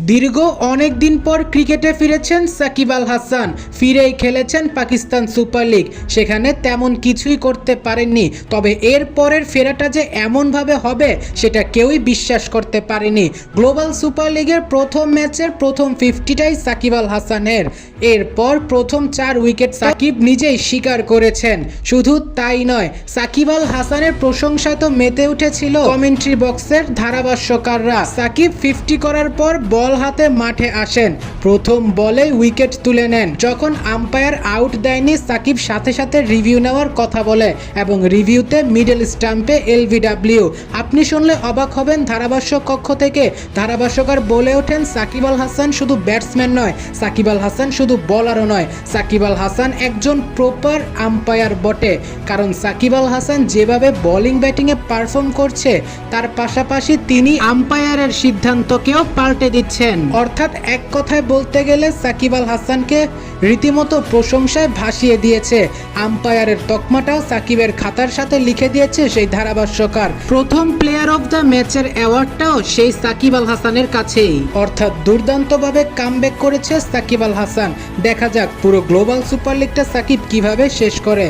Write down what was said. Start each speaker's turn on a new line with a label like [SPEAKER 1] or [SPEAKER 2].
[SPEAKER 1] দীর্ঘ অনেক দিন পর ক্রিকেটে ফিরেছেন সাকিব আল হাসান। ফিরেই খেলেছেন পাকিস্তান সুপার লিগ। সেখানে তেমন কিছুই করতে পারেননি। তবে এর পরের ফেরাটা যে এমনভাবে হবে, সেটা কেউই বিশ্বাস করতে পারেনি। গ্লোবাল সুপার লিগের প্রথম ম্যাচের প্রথম ফিফটিটাই সাকিব আল হাসানের। এরপর প্রথম চার উইকেট সাকিব নিজেই স্বীকার করেছেন। শুধু তাই নয়, সাকিব আল হাসানের প্রশংসা তো মেতে উঠেছিল কমেন্ট্রি বক্সের ধারাভাষ্যকাররা। সাকিব ফিফটি করার পর বল হাতে মাঠে আসেন। প্রথম বলে উইকেট তুলে নেন। যখন আম্পায়ার আউট দেয়নি, সাকিব সাথে সাথে রিভিউ নেওয়ার কথা বলে এবং রিভিউতে মিডল স্টাম্পে এলভিডাব্লিউ। আপনি শুনলে অবাক হবেন ধারাভাষ্য কক্ষ থেকে ধারাভাষ্যকার বলে ওঠেন, সাকিব আল হাসান শুধু ব্যাটসম্যান নয়, সাকিব আল হাসান শুধু বলারও নয়। সাকিব আল হাসান একজন প্রপার আম্পায়ার বটে। কারণ সাকিব আল হাসান যেভাবে বোলিং ব্যাটিংয়ে পারফর্ম করছে, তার পাশাপাশি তিনি আম্পায়ারের সিদ্ধান্তকেও পাল্টে দিচ্ছেন অর্থাৎ এক কথায় বলতে গেলে সাকিব আল হাসানকে রীতিমতো প্রশংসায় ভাসিয়ে দিয়েছে। আম্পায়ারের তকমাটাও সাকিবের খাতার সাথে লিখে দিয়েছে সেই ধারাভাষ্যকার। প্রথম প্লেয়ার অফ দ্য ম্যাচের অ্যাওয়ার্ডটাও সেই সাকিব আল হাসানের কাছেই। অর্থাৎ দুর্দান্তভাবে কামব্যাক করেছে সাকিব আল হাসান। দেখা যাক পুরো গ্লোবাল সুপার লিগটা সাকিব কীভাবে শেষ করে।